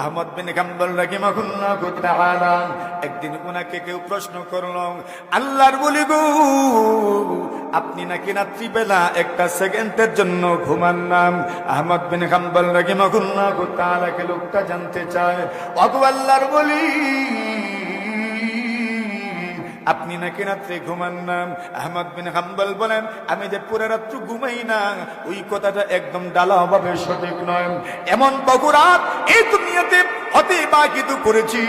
আহমদ বিন হাম্বল রাহিমাহুল্লাহ তাআলা, একদিন উনাকে কেউ প্রশ্ন করল, আল্লাহর বলি গো, আপনি নাকি রাত্রিবেলা একটা সেকেন্ডের জন্য ঘুমান নাম আহমদ বিন হাম্বল রাহিমাহুল্লাহ তাআলাকে লোকটা জানতে চায়, অগো আল্লাহর বলি, আপনি নাকি রাত্রে ঘুমান না? আহমদ বিন হাম্বল বলেন, আমি যে পুরো রাত্র ঘুমাই না, ওই কথাটা একদম ডালা ভাবে সঠিক নয়। এমন বহু রাত এই দুনিয়াতে অতিবাহিত করেছি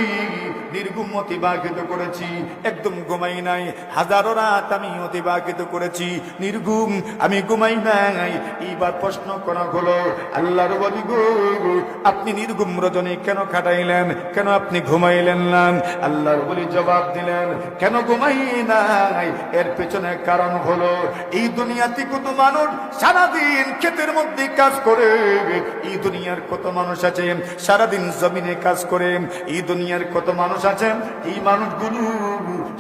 নির্গুম অতিবাহিত করেছি, একদম ঘুমাই নাই। হাজারো রাত আমি অতিবাহিত করেছি নির্গুম আমি ঘুমাই নাই। এইবার প্রশ্ন করা হলো, আল্লাহর বলি গো, আপনি নির্গুম রজনী কেন কাটাইলেন কেন আপনি ঘুমাইলেন না? আল্লাহর বলি জবাব দিলেন, কেন ঘুমাই নাই? এর পেছনে কারণ হলো, এই দুনিয়াতে কত মানুষ সারাদিন ক্ষেতের মধ্যে কাজ করে, এই দুনিয়ার কত মানুষ আছে সারাদিন জমিনে কাজ করে, এই দুনিয়ার কত মানুষ আছে? এই মানুষগুলো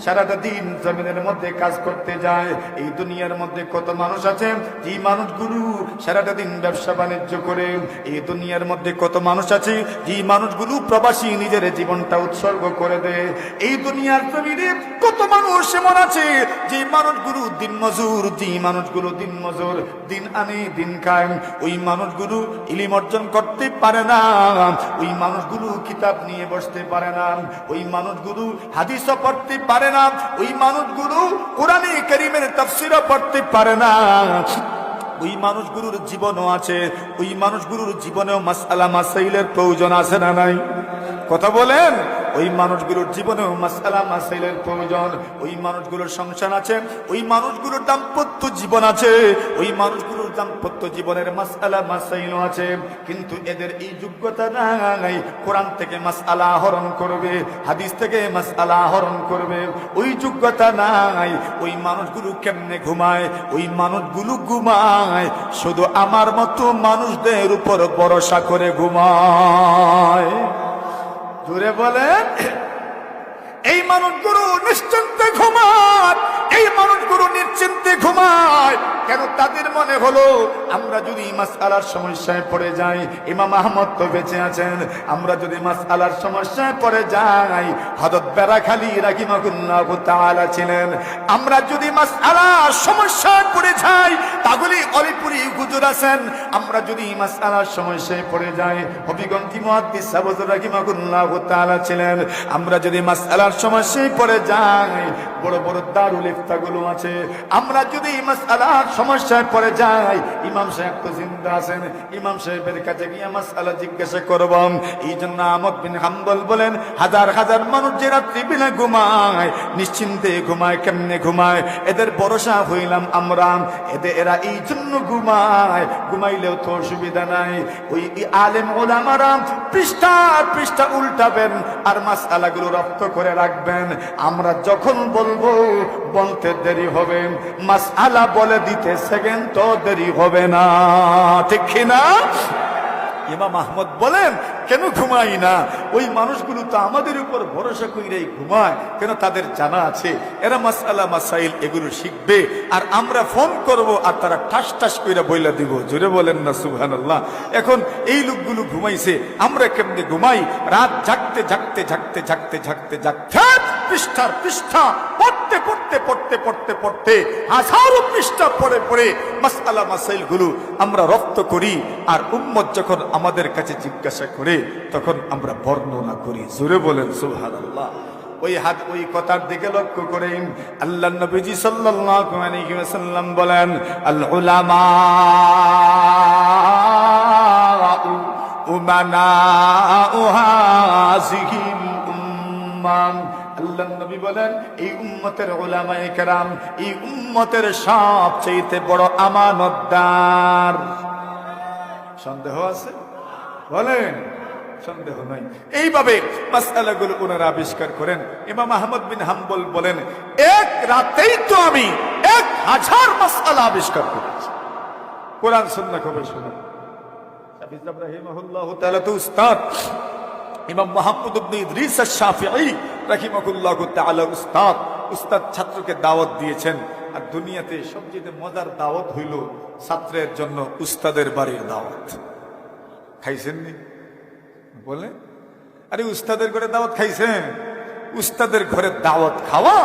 সারাটা দিন জমিনের মধ্যে কাজ করতে যায়। এই দুনিয়ার মধ্যে কত মানুষ আছে? এই মানুষগুলো সারাটা দিন ব্যবসা বাণিজ্য করে, এই দুনিয়ার মধ্যে কত মানুষ আছে? এই মানুষগুলো প্রবাসী নিজের জীবনটা উৎসর্গ করে দেয়। এই দুনিয়ার জমিনে কত মানুষ এমন আছে? যে মানুষগুলো দিন মজুর, যে মানুষগুলো দিন মজুর, দিন আনে, দিন খায়। ওই মানুষগুলো ইলিম অর্জন করতে পারে না। ওই মানুষগুলো কিতাব নিয়ে বসতে পারে না, ওই মানুষগুলো হাদিসও পড়তে পারে না, ওই মানুষগুলো কোরআনে করিমের তাফসিরও পড়তে পারে না। ওই মানুষগুলোর জীবনও আছে, ওই মানুষগুলোর জীবনেও মাসালা মাসাইলের প্রয়োজন আছে না নাই? কথা বলেন, ওই মানুষগুলোর জীবনেও মাসালা মাসাইলের প্রয়োজন, ওই মানুষগুলোর সংসার আছে, ওই মানুষগুলোর দাম্পত্য জীবন আছে, ওই মানুষগুলোর দাম্পত্য জীবনের মাসালা মাসাইলও আছে, কিন্তু এদের এই যোগ্যতা নাই। কোরআন থেকে মাসালা আহরণ করবে, হাদিস থেকে মাসালা আহরণ করবে। ওই যোগ্যতা নাই। ওই মানুষগুলো কেমনে ঘুমায়? ওই মানুষগুলো ঘুমায়। শুধু আমার মতো মানুষদের উপর ভরসা করে ঘুমায়। জোরে বলেন, এই মানুষগুলো নিশ্চিন্তে ঘুমায় এই ঘুমায় কেন তাদের মনে হলো, আমরা যদি মাস আলার সমস্যায় পড়ে যাই, ইমাম আহমদ তো বেঁচে আছেন, আমরা যদি মাস আলার সমস্যায় পড়ে যাই হদত বেড়া খালি রাকিমাকুল্লাহ তাআলা ছিলেন। আমরা যদি মাস আলার সমস্যায় পড়ে যাই, তাহলে অলিপুরি হুজুর আছেন। আমরা যদি মাস আলার সমস্যায় পড়ে যাই হবিগন্তি মুহাদ্দিস সাবজ রাকিমাকুল্লাহ তাআলা ছিলেন। আমরা যদি মাস আলার সমস্যায় পড়ে যাই, বড় বড় দারুল ইফতাগুলো আছে। আমরা যদি মাস আলার সমস্যায় পড়ে যাই। ইমাম সাহেব তো জিন্দা আছেন। ইমাম সাহেবের কাছে গিয়ে মাসালা জিজ্ঞাসা করব এই জন্য আহমদ বিন হাম্বল বলেন, হাজার হাজার মানুষ যে রাত্রি বিনা ঘুমায়, নিশ্চিন্তে ঘুমায়, কেমনে ঘুমায়? এদের ভরসা হইলাম আমরা। এদের এরা এই জন্য ঘুমায়। ঘুমাইলেও তো অসুবিধা নাই। ওই আলেম ওলামারা পৃষ্ঠা পৃষ্ঠা উল্টাবেন আর মাসালাগুলো রপ্ত করে রাখবেন। আমরা যখন বলব, বলতে দেরি হবে। মাসালা বলে দিতে সেকেন্ড তো দেরি হবে না। ঠিক না? ইমাম আহমদ বলেন, কেন ঘুমাই না? ওই মানুষগুলো তো আমাদের উপর ভরসা কইরাই ঘুমায়। কেন তাদের জানা আছে? এরা মাসালা মাসাইল, এগুলো শিখবে। আর আমরা ফোন করব আর তারা ঠাস ঠাস কইরা বইলা দিব। জোরে বলেন না সুহান এখন এই লোকগুলো ঘুমাইছে, আমরা কেমনে ঘুমাই? রাত জাগতে জাগতে জাগতে জাগতে জাগতে জাগতে পৃষ্ঠার পৃষ্ঠা পড়তে পড়তে পড়তে পড়তে পড়তে হাজারো পৃষ্ঠা পড়ে পড়ে মাসালা মাসাইলগুলো আমরা রপ্ত করি আর উম্মত যখন আমাদের কাছে জিজ্ঞাসা করে, তখন আমরা বর্ণনা করি। জোরে বলেন সুহান আল্লাহ ওই হাত, ওই কথার দিকে লক্ষ্য করে আল্লাহ নবীজি ওয়াসাল্লাম বলেন আল উলামা উমানা উহাজিহিল উম্মাম আল্লাহ নবী বলেন, এই উম্মতের ওলামায়ে কেরাম, এই উম্মতের সবচেয়ে বড় আমানতদার। সন্দেহ আছে? বলেন, সন্দেহ নাই। এইভাবে মাসালাগুলো ওনারা আবিষ্কার করেন। ইমাম আহমদ বিন হাম্বল বলেন, এক রাতেই তো আমি এক হাজার মাসালা আবিষ্কার করেছি। কোরআন, সুন্নাহ খবর শুনুন। উস্তাদ। ইমাম মোহাম্মদ ইবনে ইদ্রিস আশ-শাফিঈ রাহিমাহুল্লাহ তাআলা উস্তাদ উস্তাদ ছাত্রকে দাওয়াত দিয়েছেন, আর দুনিয়াতে সবচেয়ে মজার দাওয়াত হইল ছাত্রের জন্য উস্তাদের বাড়ির দাওয়াত। খাইছেননি বলে, আরে উস্তাদের ঘরে দাওয়াত খাইছেন? উস্তাদের ঘরে দাওয়াত খাওয়া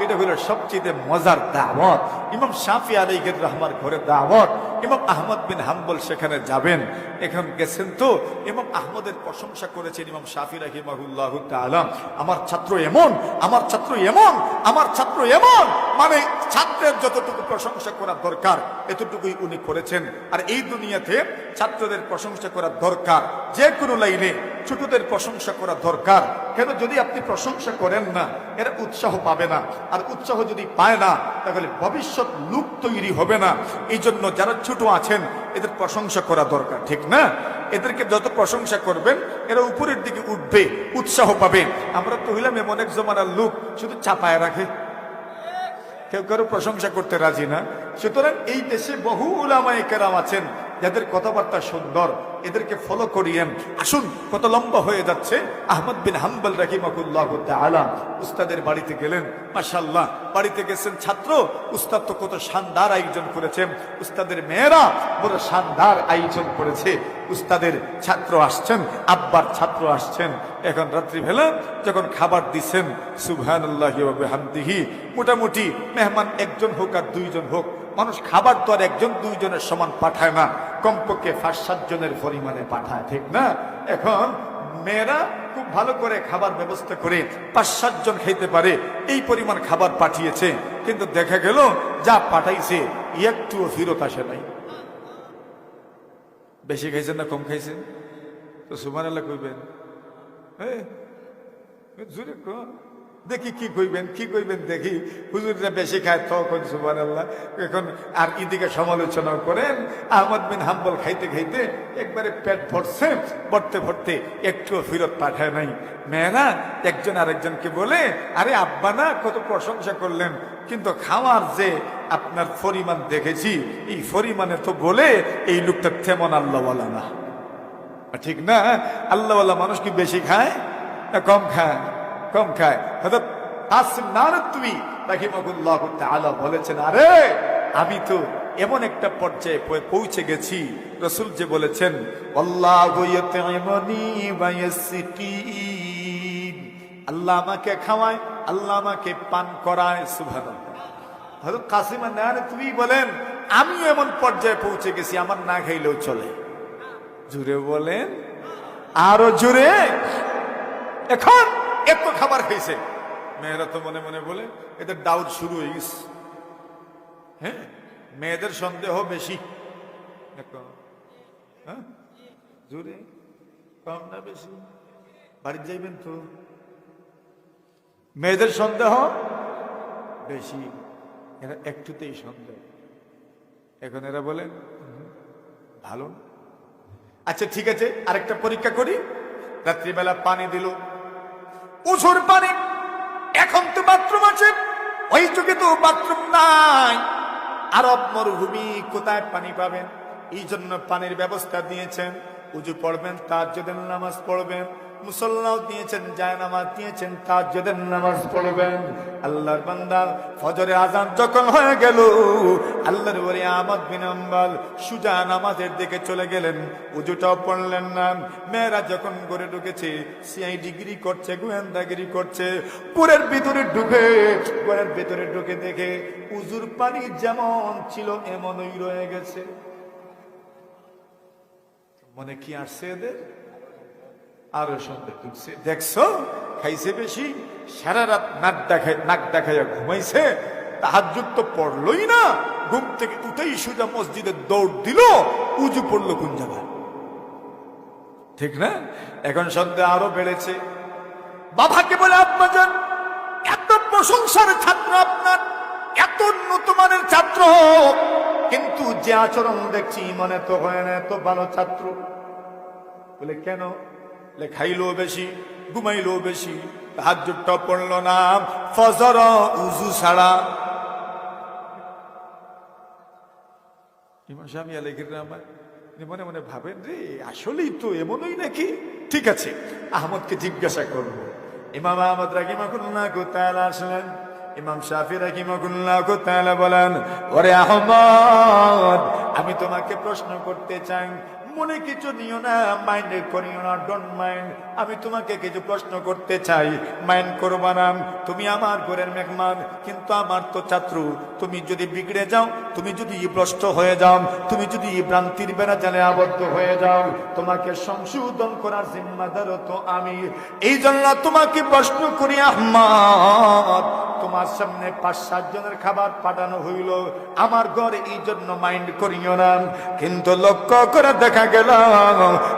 এটা হলো সবচেয়ে মজার দাওয়াত। ইমাম শাফি আলাইহির রহমার ঘরে দাওয়াত। ইমাম আহমদ বিন হাম্বল সেখানে যাবেন। এখন গেছেন তো। ইমাম আহমদের প্রশংসা করেছেন ইমাম শাফি রাহিমাহুল্লাহ তাআলা। আমার ছাত্র এমন, আমার ছাত্র এমন, আমার ছাত্র এমন। মানে ছাত্রের যতটুকু প্রশংসা করা দরকার, এতটুকুই উনি করেছেন। আর এই দুনিয়াতে ছাত্রদের প্রশংসা করা দরকার, যে কোনো লাইনে ছোটদের প্রশংসা করা দরকার। কেন? যদি আপনি প্রশংসা করেন না, এরা উৎসাহ পাবে না। আর উৎসাহ যদি পায় না, তাহলে ভবিষ্যৎ লুক তৈরি হবে না। এই জন্য যারা ছোট আছেন, এদের প্রশংসা করা দরকার, ঠিক না? এদেরকে যত প্রশংসা করবেন, এরা উপরের দিকে উঠবে, উৎসাহ পাবে। আমরা তো হইলাম এমন এক জমানার লোক শুধু চাপায় রাখে। কেউ কারও প্রশংসা করতে রাজি না। সুতরাং এই দেশে বহু উলামায়ে কেরাম আছেন। যাদের কথাবার্তা সুন্দর, এদেরকে ফলো করিয়েন। আসুন, কত লম্বা হয়ে যাচ্ছে। আহমদ বিন হাম্বল রাহিমাকুল্লাহ আলাম উস্তাদের বাড়িতে গেলেন। মাশাল্লাহ বাড়িতে গেছেন ছাত্র, উস্তাদ তো কত শানদার আয়োজন করেছেন উস্তাদের মেয়েরা বড় শানদার আয়োজন করেছে। উস্তাদের ছাত্র আসছেন, আব্বার ছাত্র আসছেন। এখন রাত্রি রাত্রিবেলা যখন খাবার দিচ্ছেন সুবহানাল্লাহি ওয়া বিহামদিহি, মোটামুটি মেহমান একজন হোক আর দুইজন হোক মানুষ খাবার তো আর একজন দুইজনের সমান পাঠায় না। কমপক্ষে পাঁচ, সাত জনের পরিমাণে পাঠায়, ঠিক না? এখন মেয়েরা খুব ভালো করে খাবার ব্যবস্থা করে পাঁচ, সাত জন খেতে পারে, এই পরিমাণ খাবার পাঠিয়েছে। কিন্তু দেখা গেল, যা পাঠাইছে, একটুও ফিরত আসে নাই। বেশি খাইছেন না কম খাইছেন? তো সুমান আল্লাহ কইবেন। হ্যাঁ। দেখি কি কইবেন কি কইবেন দেখি। হুজুররা বেশি খায় তখন সুবান আল্লাহ এখন আর ইদিকে সমালোচনা করেন, আহমদ বিন হাম্বল খাইতে খাইতে একবারে পেট ভরছে, ভরতে ভরতে একটুও ফিরত পাঠায় নাই। মেয়েরা একজন আরেকজনকে বলে, আরে আব্বা না, কত প্রশংসা করলেন। কিন্তু খাওয়ার যে আপনার পরিমাণ দেখেছি, এই পরিমাণে তো বলে এই লোকটা তেমন আল্লাহ বলা না ঠিক না, আল্লাহওয়ালা মানুষ কি বেশি খায় না কম খায়? কম খায়। হয়তো আসিম নারত্বী রাহিমাহুল্লাহ তাআলা বলেছেন, আরে, আমি তো এমন একটা পর্যায়ে পৌঁছে গেছি। রসুল যে বলেছেন, আল্লাহু আমাকে খাওয়ায়, আল্লাহ আমাকে পান করায়, সুবহানাল্লাহ। হযরত কাসিম নারত্বী বলেন, আমি এমন পর্যায়ে পৌঁছে গেছি, আমার না খাইলেও চলে। জুড়ে বলেন, আরও জুড়ে এখন এত খাবার খাইছে। মেয়েরা তো মনে মনে বলে, এদের ডাউট শুরু হয়ে গেছে। হ্যাঁ? মেয়েদের সন্দেহ বেশি। হ্যাঁ? জোরে? কম না বেশি? বাড়ি যাইবেন তো। মেয়েদের সন্দেহ বেশি। এরা একটুতেই সন্দেহ। এখন এরা বলেন ভালো আচ্ছা ঠিক আছে, আরেকটা পরীক্ষা করি। রাত্রিবেলা পানি দিল। উসুর পানি। এখন তো বাথরুম আছে। ওই যুগে তো বাথরুম নাই। আরব মরুভূমি কোথায় পানি পাবেন? এই জন্য পানির ব্যবস্থা দিয়েছেন। উজু পড়বেন তার যদি নামাজ পড়বেন। মুসল্লাও দিয়েছেন জায় নামাজ দিয়েছেন তার যদি নামাজ পড়বেন। আল্লাহর বান্দা ফজরে আজান যখন হয়ে গেল, আল্লাহর বলে আমদ বিন সুজা নামাজের দিকে চলে গেলেন, উজুটাও পড়লেন না। মেয়েরা যখন গড়ে ঢুকেছে, সিআই ডিগ্রি করছে, গোয়েন্দাগিরি করছে, পুরের ভিতরে ঢুকে, ঘরের ভিতরে ঢুকে দেখে উজুর পানি যেমন ছিল, এমনই রয়ে গেছে। মনে কি আসছে এদের? আরও সন্দেহ ঢুকছে দেখছ? খাইছে বেশি, সারা রাত নাক দেখায় নাক দেখাইয়া ঘুমাইছে, তাহাজ্জুদ তো পড়লই না। ঘুম থেকে উঠেই সোজা মসজিদে দৌড় দিল, উজু পড়ল কোন জায়গায়? ঠিক না? এখন সন্দেহ আরও বেড়েছে। বাবাকে বলে, আব্বা যান এত প্রশংসার ছাত্র আপনার, এত উন্নত মানের ছাত্র। কিন্তু যে আচরণ দেখছি, মনে তো হয় না এত ভালো ছাত্র। বলে, কেন? খাইলো বেশি ঘুমাইলো বেশি হাজুরটা পড়ল না, ফজর উজু ছাড়া। ইমাম স্বামী আলাইহির রহমান মনে মনে ভাবেন, রে, আসলেই তো এমনই নাকি? ঠিক আছে, আহমদকে জিজ্ঞাসা করব। ইমাম আহমদ রাহিমাকুল্লাহ কোথায় আসলেন। ইমাম শাফি রাহিমাকুল্লাহ কোথায় বলেন, ওরে আহমদ, আমি তোমাকে প্রশ্ন করতে চাই মনে কিছু নিও না মাইন্ড করিও না ডোন্ট মাইন্ড আমি তোমাকে কিছু প্রশ্ন করতে চাই। মাইন্ড করবা না তুমি আমার ঘরের মেহমান, কিন্তু আমার তো ছাত্র। তুমি যদি বিগড়ে যাও, তুমি যদি ভ্রষ্ট হয়ে যাও, তুমি যদি ভ্রান্তির বেড়া জালে আবদ্ধ হয়ে যাও, তোমাকে সংশোধন করার জিম্মাদারও তো আমি। এই জন্য তোমাকে প্রশ্ন করি, আহমদ, তোমার সামনে পাঁচ, সাত জনের খাবার পাঠানো হইল। আমার ঘর এই জন্য মাইন্ড করিও না। কিন্তু লক্ষ্য করে দেখা গেল।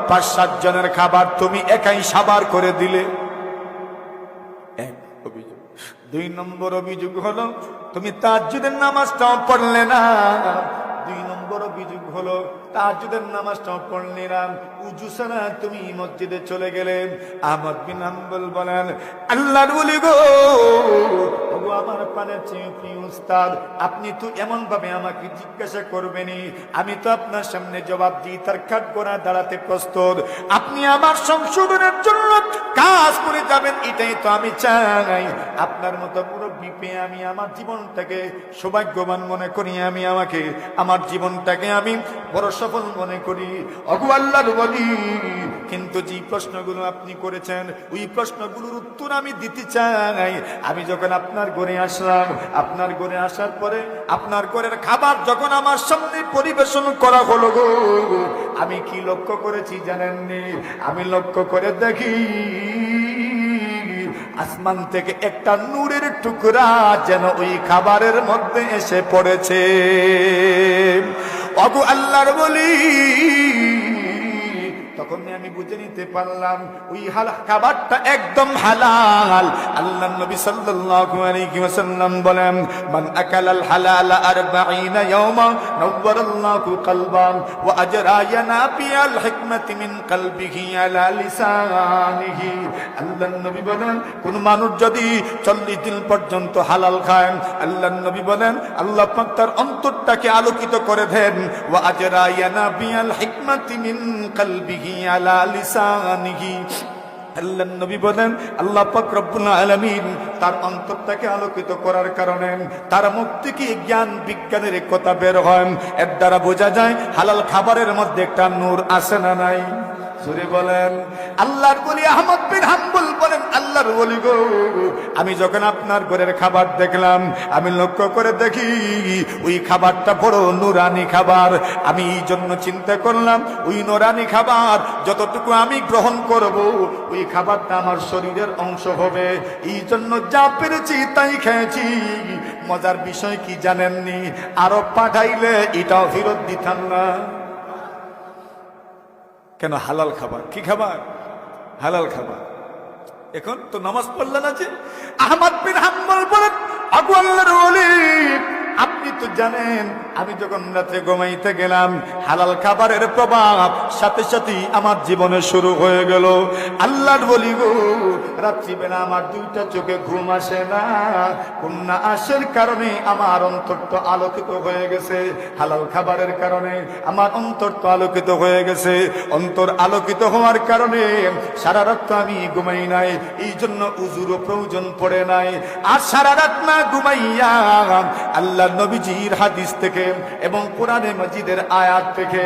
পাঁচ, সাত জনের খাবার তুমি একাই সাবার করে দিলে। দুই নম্বর অভিযোগ হলো, তুমি তাজ্জুদের নামাজটাও পড়লে না। দুই নম্বর অভিযোগ হলো তাজ্জুদের নামাজটাও পড়লে না। উজু ছাড়া তুমি মসজিদে চলে গেলেন আহমদ বিন হাম্বল বলেন, আল্লাহর বলি গো ওগো আমার পানের চেয়ে উস্তাদ, আপনি তো এমন ভাবে আমাকে জিজ্ঞাসা করবেনি আমি তো আপনার সামনে জবাব দিই, তার কাঠ করা দাঁড়াতে প্রস্তুত। আপনি আমার সংশোধনের জন্য কাজ করে যাবেন, এটাই তো আমি চাই। আপনার মতো মুরব্বী পেয়ে আমি আমার জীবনটাকে সৌভাগ্যবান মনে করি আমি আমাকে। আমার জীবনটাকে আমি বড় সফল মনে করি। অগু আল্লাহর বলি কিন্তু যে প্রশ্নগুলো আপনি করেছেন, ওই প্রশ্নগুলোর উত্তর আমি দিতে চাই। আমি যখন আপনার ঘরে আসলাম। আপনার ঘরে আসার পরে আপনার ঘরের খাবার যখন আমার সামনে পরিবেশন করা হলো গো, আমি কি লক্ষ্য করেছি জানেননি? আমি লক্ষ্য করে দেখি, আসমান থেকে একটা নূরের টুকরা যেন ওই খাবারের মধ্যে এসে পড়েছে। অগু আল্লাহর বলি তখন আমি বুঝে নিতে পারলাম, ওই খাবারটা একদম হালাল। আল্লাহ নবী সাল্লাল্লাহু আলাইহি ওয়াসাল্লাম বলেন, মান আকালাল হালাল 40 ইয়াওমা নওয়ারাল্লাহু ওয়া আজরা ইয়ানাবিয়াল হিকমাতি মিন আলা লিসানিহি। আল্লাহ নবী বলেন, কোন মানুষ যদি 40 দিন পর্যন্ত হালাল খায়, আল্লাহ নবী বলেন, আল্লাহ পাক তার অন্তরটাকে আলোকিত করে দেন, ওয়া আজরা ইয়ানাবিয়াল হিকমাতি মিন কলবিহি আলামিন তার অন্তরটাকে আলোকিত করার কারণে তার মুখ থেকে জ্ঞান বিজ্ঞানের কথা বের হয়। এর দ্বারা বোঝা যায়, হালাল খাবারের মধ্যে একটা নূর আসে না নাই? বলেন। আল্লাহর বলি আহমদ বিন হাম্বুল বলেন আল্লাহর বলি গো। আমি যখন আপনার ঘরের খাবার দেখলাম, আমি লক্ষ্য করে দেখি, ওই খাবারটা বড় নুরানি খাবার। আমি এই জন্য চিন্তা করলাম, ওই নুরানি খাবার যতটুকু আমি গ্রহণ করব, ওই খাবারটা আমার শরীরের অংশ হবে। এই জন্য যা পেরেছি তাই খেয়েছি। মজার বিষয় কি জানেননি? আরও পাঠাইলে এটাও ফেরত দিতাম না। কেন হালাল খাবার? কি খাবার? হালাল খাবার। এখন তো নামাজ পড়লেন আছে। আহমদ বিন হাম্বল বলেন আবু আল্লাহর আপনি তো জানেন। আমি যখন রাতে ঘুমাইতে গেলাম, হালাল খাবারের প্রভাব সাথে সাথে আমার জীবনে শুরু হয়ে গেল। আল্লাহর বলি গো, রাত্রিবেলা আমার দুইটা চোখে ঘুম আসে না। কন্যা আসের কারণে আমার আলোকিত হয়ে গেছে। হালাল খাবারের কারণে আমার আলোকিত হয়ে গেছে। অন্তর আলোকিত হওয়ার কারণে সারা রাত আমি ঘুমাই নাই। এই জন্য উজুরও প্রয়োজন পড়ে নাই। আর সারা রাত না ঘুমাইয়া আল্লাহ নবীজির হাদিস থেকে এবং কোরআনে মজিদের আয়াত থেকে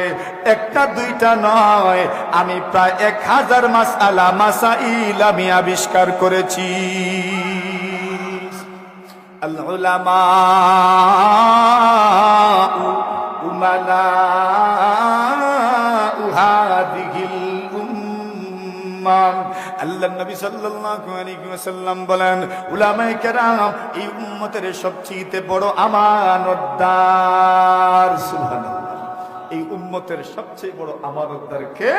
একটা, দুইটা নয়। আমি প্রায় এক হাজার মাস আলা মাসাইল আমি আবিষ্কার করেছি। উমালা উহা দিঘিল উম্মান বলেন এই সবচেয়ে বড় আমানতদার এই উম্মতের সবচেয়ে বড় আমানতদার কে?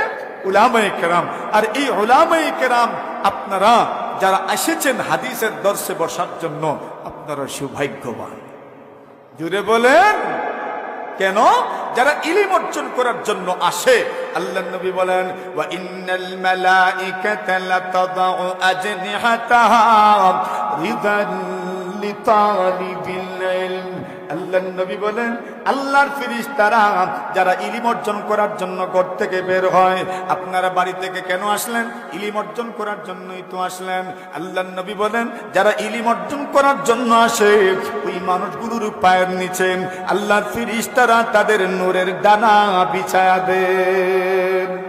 উলামায়ে কেরাম। আর এই উলামায়ে কেরাম, আপনারা যারা এসেছেন হাদিসের দর্শে বসার জন্য, আপনারা সৌভাগ্যবান। জুড়ে বলেন। কেন? যারা ইলিম অর্জন করার জন্য আসে। আল্লাহ নবী বলেন, ওয়া ইন্নাল মালাইকাতা লাতাদাউ আজনিহাতাহা রিদান লিতালিবিল আল্লাহ নবী বলেন, আল্লাহর ফিরিস তারা যারা ইলিম অর্জন করার জন্য ঘর থেকে বের হয়, আপনারা বাড়ি থেকে কেন আসলেন? ইলিম অর্জন করার জন্যই তো আসলেন। আল্লাহ নবী বলেন, যারা ইলিম অর্জন করার জন্য আসে, ওই মানুষগুলোর পায়ের নিচে আল্লাহর ফিরিস তারা তাদের নূরের ডানা বিছায়া দেয়